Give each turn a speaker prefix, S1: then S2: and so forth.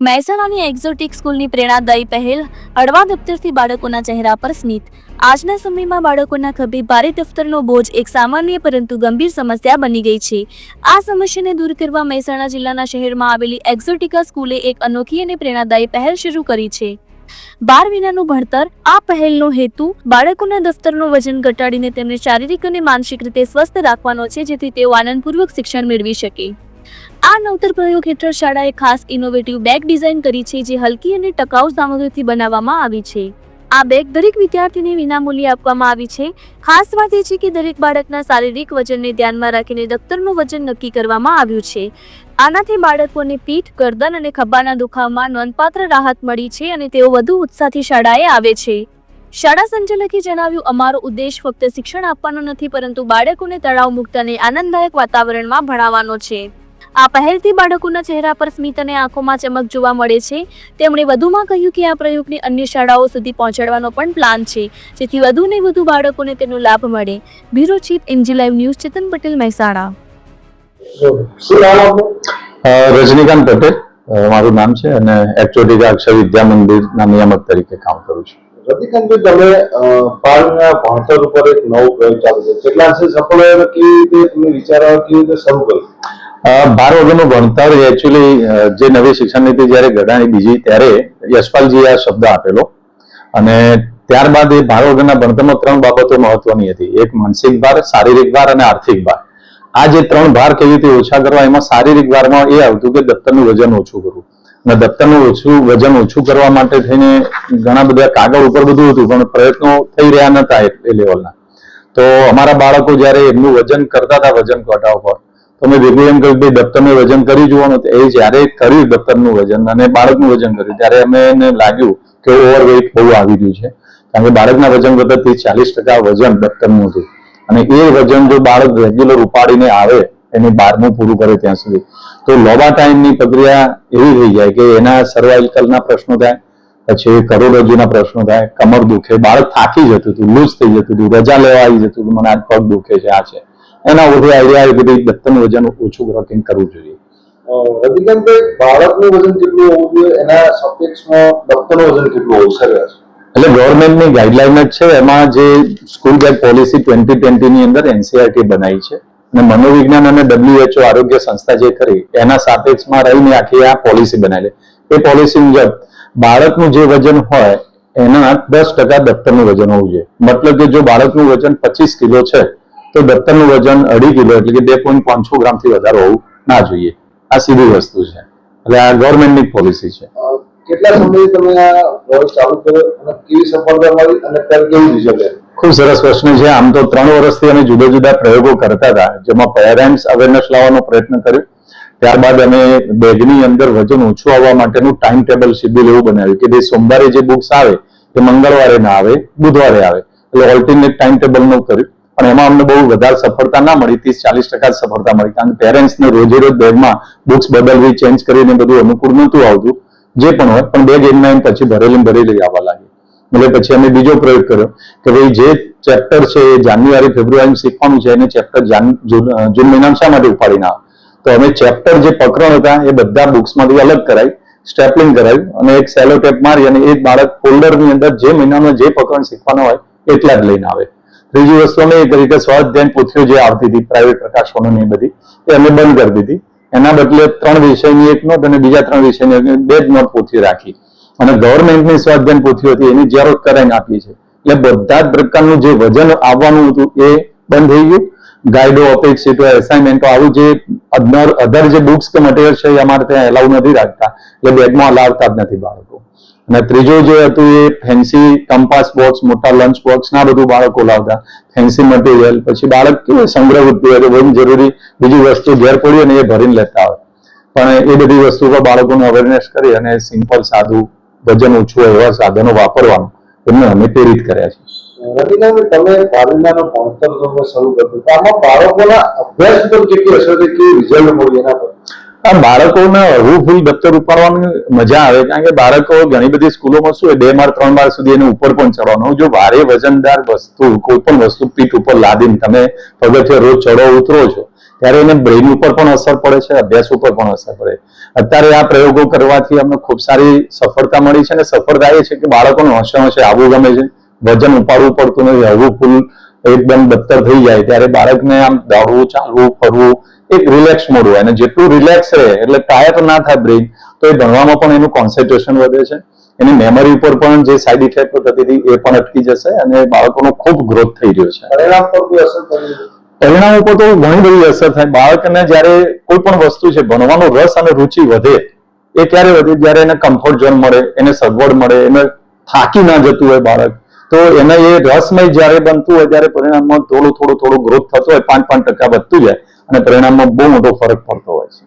S1: મહેસાણાની exotic સ્કૂલની પ્રેરણાદાયી પહેલ હળવા દફતરથી બાળકોના ચહેરા પર સ્મિત. આજના સમયમાં બાળકોના ખભે ભારે દફતરનો બોજ એક સામાન્ય પરંતુ ગંભીર સમસ્યા બની ગઈ છે. આ સમસ્યાને દૂર કરવા મહેસાણા જિલ્લાના શહેરમાં આવેલી એક્ઝોટિકા સ્કૂલે એક અનોખી અને પ્રેરણાદાયી પહેલ શરૂ કરી છે. બાર વિનાનું ભણતર, આ પહેલનો હેતુ બાળકોના દફતરનું વજન ઘટાડીને તેમને શારીરિક અને માનસિક રીતે સ્વસ્થ રાખવાનો છે જેથી તેઓ આનંદપૂર્વક શિક્ષણ મેળવી શકે. આ નવતર પ્રયોગ હેઠળ શાળાએ ખાસ ઇનોવેટિવ બેગ ડિઝાઇન કરી છે, જે હલકી અને ટકાઉ સામગ્રીથી બનાવવામાં આવી છે. આ બેગ દરેક વિદ્યાર્થીને વિનામૂલ્યે આપવામાં આવી છે. ખાસ વાત એ છે કે દરેક બાળકના શારીરિક વજનને ધ્યાનમાં રાખીને દફતરનું વજન નક્કી કરવામાં આવ્યું છે. આનાથી બાળકોને પીઠ, ગરદન અને ખભાના દુખાવામાં નોંધપાત્ર રાહત મળી છે અને તેઓ વધુ ઉત્સાહથી શાળાએ આવે છે. શાળા સંચાલકે જણાવ્યું, અમારો ઉદ્દેશ ફક્ત શિક્ષણ આપવાનો નથી, પરંતુ બાળકોને તણાવ મુક્ત અને આનંદદાયક વાતાવરણમાં ભણાવવાનો છે. આ પહેલથી બાળકોના ચહેરા પર સ્મિત અને આંખોમાં ચમક જોવા મળે છે. તેમણે વધુમાં કહ્યું કે આ પ્રયોગને અન્ય શાળાઓ સુધી પહોંચાડવાનો પણ પ્લાન છે. જેથી વધુ ને વધુ બાળકોને તેનો લાભ મળે. Bureau chief MG live news Chetan Patel Mehsana.
S2: Rajnikant Patel મારું નામ છે અને એક્ચુઅલી અક્ષર વિદ્યા મંદિરના નિયામક તરીકે કામ કરું છું.
S3: રતિકાંતભાઈ તમે બાળના ભણતર ઉપર એક નવો પ્રયોગ ચાલુ છે. કેટલા અંશે સફળ રહ્યો કેવી રીતે? તમે વિચારો કેવી રીતે શરૂ કર્યું?
S2: બાર વગરનું ભણતર એકચ્યુઅલી જે નવી શિક્ષણ નીતિ જ્યારે ઘડાણી બીજી ત્યારે યશપાલજી આ શબ્દ આપેલો. અને ત્યારબાદ એ ભાર વગરના ભણતરમાં ત્રણ બાબતો મહત્વની હતી. એક માનસિક ભાર, શારીરિક ભાર અને આર્થિક ભાર. આ જે ત્રણ ભાર કેવી રીતે ઓછા કરવા, એમાં શારીરિક ભારમાં એ આવતું કે દફતરનું વજન ઓછું કરવું. અને દફતરનું ઓછું વજન ઓછું કરવા માટે થઈને ઘણા બધા કાગળ ઉપર બધું હતું, પણ પ્રયત્નો થઈ રહ્યા નતા એ લેવલના તો અમારા બાળકો જ્યારે એમનું વજન કરતા હતા, વજન ઘટાવ પર તો મેં ભેગું એમ ભાઈ દફતરનું વજન કરી જોવાનું એ જ્યારે કર્યું દફતરનું વજન અને બાળકનું વજન કર્યું, ત્યારે અમે એને લાગ્યું કે ઓવરવેઇટ બહુ આવી ગયું છે. કારણ કે બાળકના વજન કરતા ત્રીસ ચાલીસ ટકા વજન દફતરનું હતું. અને એ વજન જો બાળક રેગ્યુલર ઉપાડીને આવે, એને બારમું પૂરું કરે ત્યાં સુધી. તો લોબા ટાઈમની પ્રક્રિયા એવી થઈ જાય કે એના સર્વાઇકલના પ્રશ્નો થાય, પછી કરોડરજ્જુના પ્રશ્નો થાય, કમર દુખે, બાળક થાકી જતું હતું લૂઝ થઈ જતું હતું, રજા લેવા આવી જતું હતું, મને આજ પગ દુખે છે, આ છે. એના વધુ આઈડિયા આવી બધી દફતરનું વજન ઓછું કરવા કરવું જોઈએ.
S3: રતિકાંતભાઈ બાળકનું વજન કેટલું હોવું જોઈએ? એના સાપેક્ષમાં દફતરનું વજન કેટલું હોવું સરેરાશ
S2: એટલે ગવર્મેન્ટની ગાઈડલાઈન જ છે એમાં જે સ્કૂલ બેગ પોલિસી ટ્વેન્ટી ટ્વેન્ટીની અંદર એનસીઆરટી બનાવી છે. અને મનોવિજ્ઞાન અને ડબ્લ્યુએચઓ આરોગ્ય સંસ્થા જે કરી એના સાપેક્ષમાં રહીને આખી આ પોલિસી બનાવેલી એ પોલિસી મુજબ બાળકનું જે વજન હોય એના દસ ટકા દફતરનું વજન હોવું જોઈએ. મતલબ કે જો બાળકનું વજન પચીસ કિલો છે તો દત્તરનું વજન અઢી કિલો એટલે કે બે પોઈન્ટ પાંચસો ગ્રામથી વધારે હોવું ના જોઈએ. આ સીધી વસ્તુ છે. એટલે આ ગવર્મેન્ટની પોલિસી છે.
S3: કેટલા સમયથી તમે આ પ્રયોગ ચાલુ કર્યો અને કેવી સફળતા મળી અને કેવું રિઝલ્ટ
S2: ખૂબ સરસ પ્રશ્ન છે. આમ તો ત્રણ વર્ષથી અમે જુદા જુદા પ્રયોગો કરતા હતા જેમાં પેરેન્ટ્સ અવેરનેસ લાવવાનો પ્રયત્ન કર્યો. ત્યારબાદ અમે બેગની અંદર વજન ઓછું આવવા માટેનું ટાઈમ ટેબલ શેડ્યુલ એવું બનાવ્યું કે જે સોમવારે જે બુક્સ આવે તે મંગળવારે ના આવે બુધવારે આવે. એટલે ઓલ્ટરનેટ ટાઈમ ટેબલનું કર્યું. પણ એમાં અમને બહુ વધારે સફળતા ના મળી, ત્રીસ ચાલીસ ટકા સફળતા મળી. કારણ કે પેરેન્ટ્સને રોજે રોજ બેગમાં બુક્સ બદલવી, ચેન્જ કરીને બધું અનુકૂળ નહોતું આવતું, જે પણ હોય, પણ બે એમના એમ પછી ભરેલી ભરી ભરેલી આવવા લાગી. એટલે પછી અમે બીજો પ્રયોગ કર્યો કે ભાઈ જે ચેપ્ટર છે એ જાન્યુઆરી ફેબ્રુઆરી શીખવાનું છે, એને ચેપ્ટર જૂન મહિનામાં શા માટે ઉપાડીને આવે? તો અમે ચેપ્ટર જે પ્રકરણ હતા એ બધા બુક્સમાંથી અલગ કરાવી સ્ટેપલિંગ કરાવ્યું અને એક સેલો ટેપ મારી અને એ બાળક ફોલ્ડરની અંદર જે મહિનામાં જે પ્રકરણ શીખવાનો હોય, એટલા જ લઈને આવે. ત્રીજી વસ્તુ અમે એ રીતે સ્વાધ્યાયન પોથીઓ જે આવતી હતી પ્રાઇવેટ પ્રકાશનોની બધી, એ અમે બંધ કરી દીધી. એના બદલે ત્રણ વિષયની એક નોટ અને બીજા ત્રણ વિષયની બે જ નોટ પોથી રાખી. અને ગવર્મેન્ટની સ્વાધ્યાયન પોથીઓ હતી, એની ઝેરોક્ષ કરાઈને આપી છે. એટલે બધા જ પ્રકારનું જે વજન આવવાનું હતું, એ બંધ થઈ ગયું. ગાઈડો, અપેક્ષિતો એસાઇનમેન્ટો આવું જે અધર જે બુક્સ કે મટીરિયલ છે, એ અમારે ત્યાં એલાઉ નથી રાખતા. એટલે બેગમાં લાવતા જ નથી બાળકો. અને ત્રીજું જે હતું એ ફેન્સી કંપાસ બોક્સ મોટા લંચ બોક્સ ના બધું બાળકો લાવતા. ફેન્સી મટીરિયલ પછી બાળક કેવું સંગ્રહ વૃત્તિ હોય બહુ જરૂરી બીજી વસ્તુ ઘેર પડી અને એ ભરીને લેતા હોય. પણ એ બધી વસ્તુ પર બાળકોને અવેરનેસ કરી અને સિમ્પલ સાદું વજન ઓછું એવા સાધનો વાપરવાનું એમને અમે પ્રેરિત કર્યા છે.
S3: રવિલાલ, તમે શરૂ કર્યું આમાં બાળકોના અભ્યાસ પર કેટલી અસર થઈ, કેવું રિઝલ્ટ મળ્યું એના પર?
S2: આ બાળકોને હળવું ફૂલ દફતર ઉપાડવાની મજા આવે, કારણ કે બાળકો ઘણી બધી સ્કૂલોમાં શું બે માર ત્રણ માર સુધી એને ઉપર પણ ચડવાનું. જો ભારે વજનદાર વસ્તુ, કોઈ પણ વસ્તુ પીઠ ઉપર લાદીને તમે પગથિયે રોજ ચડો, ઉતરો છો, ત્યારે એને બ્રેઇન ઉપર પણ અસર પડે છે, અભ્યાસ ઉપર પણ અસર પડે. અત્યારે આ પ્રયોગો કરવાથી અમને ખૂબ સારી સફળતા મળી છે અને સફળતા એ છે કે બાળકોને હોશે હોશે આવવું ગમે છે. વજન ઉપાડવું પડતું નથી, હળવું ફૂલ એકદમ દફતર થઈ જાય, ત્યારે બાળકને આમ દોડવું, ચાલવું, ફરવું એક રિલેક્સ મોડ હોય. અને જેટલું રિલેક્સ રહે એટલે ટાયર ના થાય બ્રેઇન તો એ ભણવામાં પણ એનું કોન્સન્ટ્રેશન વધે છે. એની મેમરી ઉપર પણ જે સાઈડ ઇફેક્ટ થતી હતી એ પણ અટકી જશે અને બાળકોનો ખૂબ ગ્રોથ થઈ રહ્યો છે.
S3: પરિણામ પર કોઈ અસર કરી
S2: પરિણામ ઉપર તો ઘણી બધી અસર થાય. બાળકને જ્યારે કોઈ પણ વસ્તુ છે ભણવાનો રસ અને રુચિ વધે એ ક્યારે વધે? જ્યારે એને કમ્ફર્ટ ઝોન મળે એને સગવડ મળે એને થાકી ના જતું હોય બાળક તો એને એ રસમય જ્યારે બનતું હોય ત્યારે પરિણામમાં થોડું થોડું થોડું ગ્રોથ થતો હોય પાંચ પાંચ ટકા વધતું જાય. અને પરિણામમાં બહુ મોટો ફરક પડતો હોય છે.